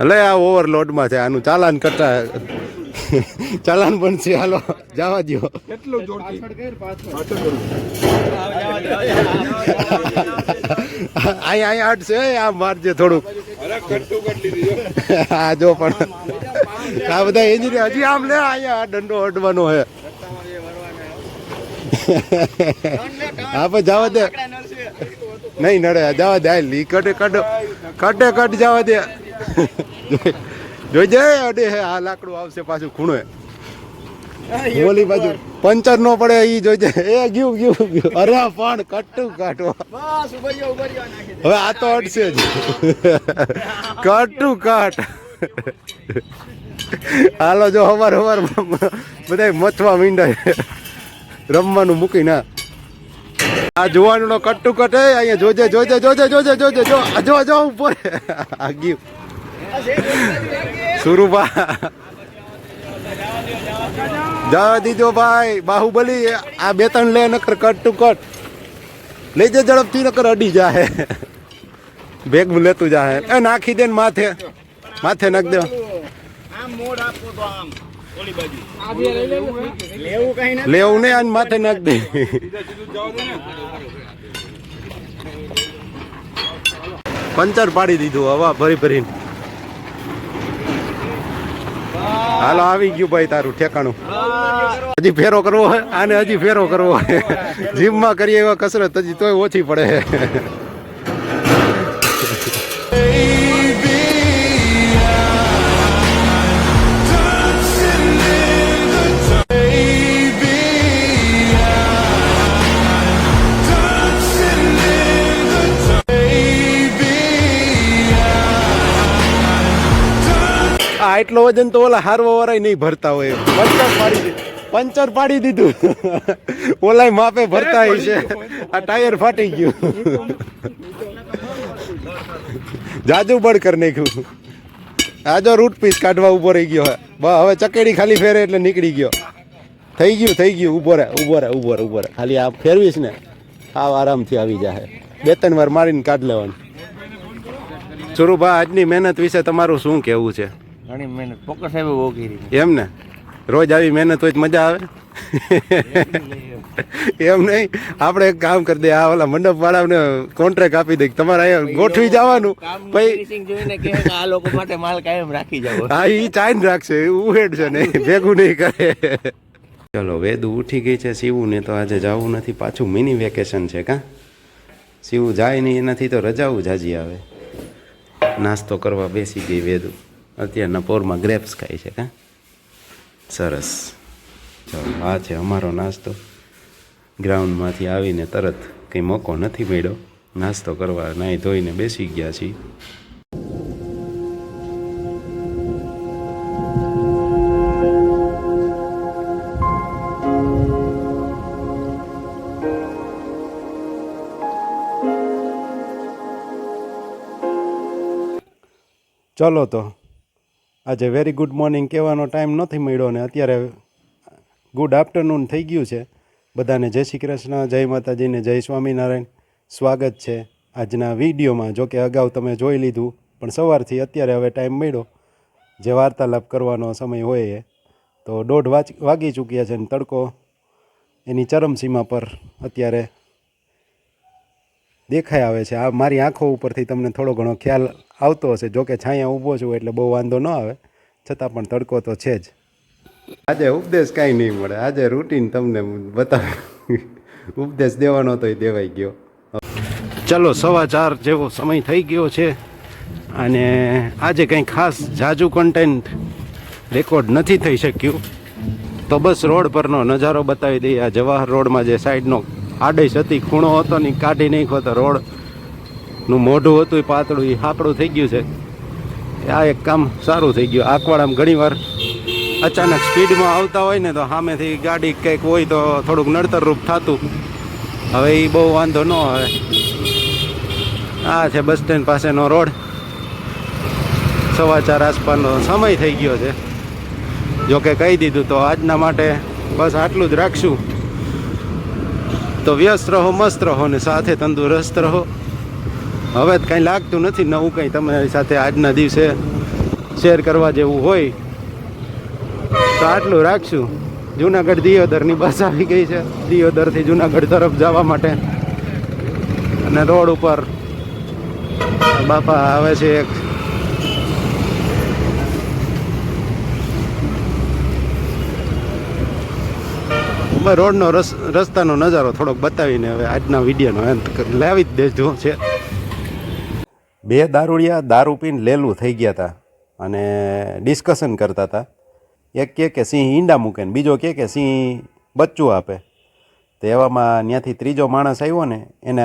એટલે આ ઓવરલોડમાં છે આનું ચાલાન કરતા ચાલાન બનશે હાલો જવા દો કેટલું જોરથી પાછળ કરું અહીંયા અહીંયા અડશે આ મારજે થોડુંક. અરે કટ્ટુ કટ લીધી જો. આ જો પણ. આ બધા એન્જિનિયર હજી આમ લે અહીંયા દંડો અડવાનો હે. હા પણ જવા દે. નહીં નડે જવા દે હાલ ઈ કટે કટ કટે કટ જવા દે. જોઈ જાય અડે હે આ લાકડું આવશે પાછું ખૂણે ઓલી બાજુ પંચર નો પડે ઈ જોઈ જાય એ ગયું ગયું ગયું અરે પણ કટું કાઢો હવે આ તો અડશે જ કટું કાટ હાલો જો હવાર હવાર બધા મથવા મીંડાય રમવાનું મૂકી ના આ જોવાનું કટું કટ્ટુ કટ અહીંયા જોજે જોજે જોજે જોજે જોજે જો જો જો ઉપર આ ગયું સુરુબા જવા દીધો ભાઈ, બાહુબલી, આ બે ત્રણ લે, નકર કટ ટુ કટ લઈ જે ઝડપથી, નકર અડી જાહે. ભેગ લેતું જાહે. એ નાખી દે માથે. માથે નાખ દે. લેવું ને અને માથે નાખ દે. પંચર પાડી દીધું, હવા ભરી ભરીને. હાલો, આવી ગયું ભાઈ તારું ઠેકાણું. હજી ફેરો કરવો હોય, આને હજી ફેરો કરવો હોય. જીમમાં કરીએ એવા કસરત હજી તોય ઓછી પડે. એટલો વજન તો ઓલા હારવા વાળા નહીં ભરતા હોય. પંચર પાડી દીધું. પંચર પાડી દીધું. ઓલાય માપે ભરતા છે. આ ટાયર ફાટી ગયું. જાજુ બળ કરી નાખ્યું. આજો રૂટ પીસ કાઢવા ઊભો રહી ગયો. હવે ચકેડી ખાલી ફેરે એટલે નીકળી ગયો. થઈ ગયું થઈ ગયું. ઊભો રહે ઊભો રહે ઊભો રહે ઊભો રહે. ખાલી આ ફેરવીશ ને, આવ આરામથી આવી જાય બે, ત્રણ વાર મારીને કાઢ લેવાનું. સુરુભા આજની મહેનત વિશે તમારું શું કહેવું છે? ઘણી મહેનત. પોકર સાહેબે બહુ કરી એમ ને? રોજ આવી મહેનત હોય તો મજા આવે. એમ નહીં? આપણે એક કામ કરી દે આ ઓલા મંડપ વાળાને કોન્ટ્રાક્ટ આપી દે તમારે અહીંયા ગોઠવી જવાનું. પછી જોઈને કે આ લોકો માટે માલ કાયમ રાખી જાવ હા એ ચાઈન રાખશે ઉહેડ છે ને ભેગું નહીં કરે. ચલો વેદુ ઉઠી ગઈ છે શિવું ને તો આજે જવું નથી પાછું મિની વેકેશન છે કા? શિવું જાય નહીં એનાથી તો રજાઓ જાજી આવે. નાસ્તો કરવા બેસી ગઈ વેદુ. અત્યારના પોરમાં ગ્રેપ્સ ખાય છે કા? સરસ. ચાલો આ છે અમારો નાસ્તો. ગ્રાઉન્ડમાંથી આવીને તરત કંઈ મોકો નથી મળ્યો. નાસ્તો કરવા નાહી ધોઈને બેસી ગયા છીએ. ચલો તો. આજે વેરી ગુડ મોર્નિંગ કહેવાનો ટાઈમ નથી મળ્યો ને અત્યારે ગુડ આફ્ટરનૂન થઈ ગયું છે. બધાને જય શ્રી કૃષ્ણ, જય માતાજીને જય સ્વામિનારાયણ. સ્વાગત છે આજના વિડીયોમાં. જો કે અગાઉ તમે જોઈ લીધું, પણ સવારથી અત્યારે હવે ટાઈમ મળ્યો. જે વાર્તાલાપ કરવાનો સમય હોય એ. તો દોઢ વાગી ચૂક્યા છે ને તડકો. એની ચરમસીમા પર અત્યારે દેખાઈ આવે છે. આ મારી આંખો ઉપરથી તમને થોડો ઘણો ખ્યાલ આવતો હશે. જો કે છાંયા ઊભો છું એટલે બહુ વાંધો ન આવે. છતાં પણ તડકો તો છે જ. આજે ઉપદેશ કાંઈ નહીં મળે. આજે રૂટીન તમને બતાવે. ઉપદેશ દેવાનો તોય દેવાઈ ગયો. ચલો સવા ચાર જેવો સમય થઈ ગયો છે અને આજે કંઈ ખાસ જાજુ કન્ટેન્ટ રેકોર્ડ નથી થઈ શક્યું. તો બસ રોડ પરનો નજારો બતાવી દઈએ. આ જવાહર રોડમાં જે સાઈડનો આડેશ હતી, ખૂણો હતો ને કાઢી નાખ્યો રોડ. રોડનું મોઢું હતું, એ પાતળું, એ હાકડું થઈ ગયું છે. આ એક કામ સારું થઈ ગયું. આકવાડામાં ઘણીવાર અચાનક સ્પીડમાં આવતા હોય ને તો સામેથી ગાડી કંઈક હોય તો થોડુંક નડતરરૂપ થતું. હવે એ બહુ વાંધો ન આવે. આ છે બસ સ્ટેન્ડ પાસેનો રોડ. સવા ચાર આસપાસનો સમય થઈ ગયો છે. જોકે કહી દીધું તો આજના માટે બસ આટલું જ રાખશું. તો વ્યસ્ત રહો, મસ્ત રહો ને સાથે તંદુરસ્ત રહો. હવે કંઈ લાગતું નથી નવું કંઈ તમારી સાથે આજના દિવસે શેર કરવા જેવું હોય. તો આટલું રાખશું. જુનાગઢ દિયોદરની બસ આવી ગઈ છે. દિયોદરથી જુનાગઢ તરફ જવા માટે. અને રોડ ઉપર બાપા આવે છે એક મેં રોડનો રસ, રસ્તાનો નજારો થોડોક બતાવીને હવે આજના વિડીયોનો અંત લાવી જ દેજો છે. બે દારૂડિયા દારૂ પીને લેલું થઈ ગયા હતા અને ડિસ્કશન કરતા હતા એક કે કે સિંહ ઈંડા મૂકે ને બીજો કે કે સિંહ બચ્ચું આપે. તો એવામાં ત્યાંથી ત્રીજો માણસ આવ્યો ને એને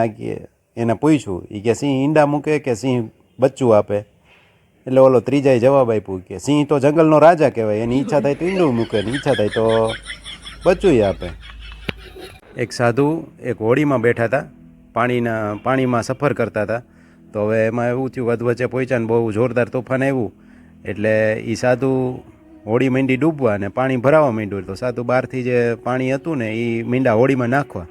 એને પૂછ્યું એ કે સિંહ ઈંડા મૂકે કે સિંહ બચ્ચું આપે? એટલે ઓલો ત્રીજાએ જવાબ આપ્યું કે સિંહ તો જંગલનો રાજા કહેવાય, એની ઈચ્છા થાય તો ઈંડું મૂકે ને ઈચ્છા થાય તો બચ્ચુંય આપે. એક સાધુ, એક હોડીમાં બેઠા હતા, પાણીના, પાણીમાં સફર કરતા હતા. તો હવે એમાં એવું થયું વચ્ચે પહોંચ્યા ને બહુ જોરદાર તોફાન આવ્યું. એટલે એ સાધુ હોડી મીંડી ડૂબવા અને પાણી ભરાવા માંડ્યું. તો સાધુ બહારથી જે પાણી હતું ને એ મીંડા હોડીમાં નાખવા.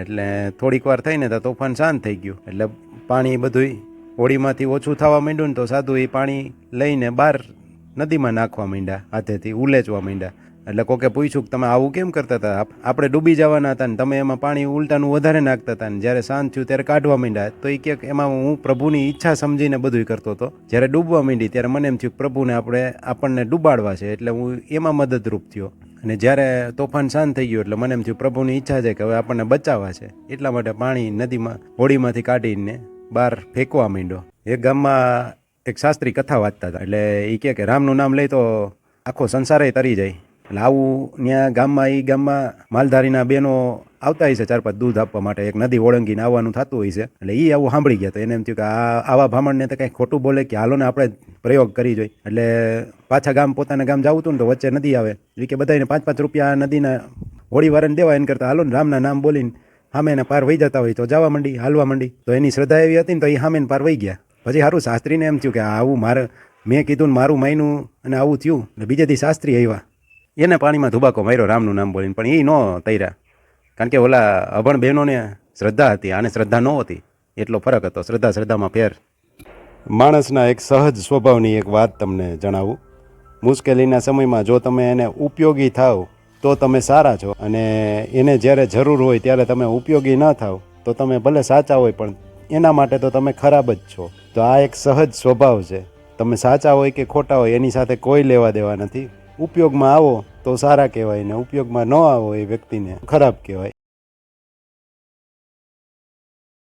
એટલે થોડીક વાર થઈને તો તોફાન શાંત થઈ ગયું. એટલે પાણી બધું હોડીમાંથી ઓછું થવા માંડ્યું ને તો સાધુ એ પાણી લઈને બહાર નદીમાં નાખવા માંડ્યા, હાથેથી ઉલેચવા માંડ્યા. એટલે કોકે પૂછ્યું કે તમે આવું કેમ કરતા હતા? આપણે ડૂબી જવાના હતા ને તમે એમાં પાણી ઉલટાનું વધારે નાખતા હતા ને જ્યારે શાંત થયું ત્યારે કાઢવા માંડ્યા. તો એ કે એમાં હું પ્રભુની ઈચ્છા સમજીને બધું કરતો હતો. જ્યારે ડૂબવા માંડી ત્યારે મને એમ થયું કે પ્રભુને આપણે આપણને ડૂબાડવા છે એટલે હું એમાં મદદરૂપ થયો. અને જ્યારે તોફાન શાંત થઈ ગયું એટલે મને એમ થયું પ્રભુની ઈચ્છા છે કે હવે આપણને બચાવવા છે. એટલા માટે પાણી નદીમાં હોડીમાંથી કાઢીને બહાર ફેંકવા માંડ્યો. એક ગામમાં એક શાસ્ત્રી કથા વાંચતા હતા. એટલે એ કહે કે રામનું નામ લઈ તો આખો સંસારે તરી જાય. એટલે આવું ત્યાં ગામમાં એ ગામમાં માલધારીના બહેનો આવતા હોય છે ચાર પાંચ દૂધ આપવા માટે. એક નદી ઓળંગીને આવવાનું થતું હોય છે. એટલે એ આવું સાંભળી ગયા તો એને એમ થયું કે આવા ભામણને તો કંઈ ખોટું બોલે કે હાલો ને આપણે પ્રયોગ કરી જોઈ એટલે પાછા ગામ પોતાના ગામ જવું હતું ને તો વચ્ચે નદી આવે. એ કે બધાને પાંચ પાંચ રૂપિયા નદીના હોળીવાળાને દેવા એને કરતાં હાલો ને રામના નામ બોલીને સામે એને પાર વહી જતા હોય. તો જવા માંડી, હાલવા માંડી. તો એની શ્રદ્ધા એવી હતી ને તો એ સામે પાર વહી ગયા. પછી સારું શાસ્ત્રીને એમ થયું કે આવું મારે, મેં કીધું ને મારું માયનું અને આવું થયું. એટલે બીજે દી શાસ્ત્રી આવ્યા. એને પાણીમાં ધુબાકો માર્યો, રામનું નામ બોલીને. પણ એ ન તૈરા કારણ કે ઓલા અભણ બહેનોને શ્રદ્ધા હતી, આને શ્રદ્ધા નહોતી એટલો ફરક હતો. શ્રદ્ધા શ્રદ્ધામાં ફેર. માણસના એક સહજ સ્વભાવની એક વાત તમને જણાવું. મુશ્કેલીના સમયમાં જો તમે એને ઉપયોગી થાવ, તો તમે સારા છો. અને એને જ્યારે જરૂર હોય ત્યારે તમે ઉપયોગી ન થાવ, તો તમે ભલે સાચા હોય, પણ એના માટે તો તમે ખરાબ જ છો. તો આ એક સહજ સ્વભાવ છે. તમે સાચા હોય કે ખોટા હોય, એની સાથે કોઈ લેવા દેવા નથી. ઉપયોગમાં આવો તો સારા કહેવાય ને ઉપયોગમાં ન આવો એ વ્યક્તિને ખરાબ કહેવાય.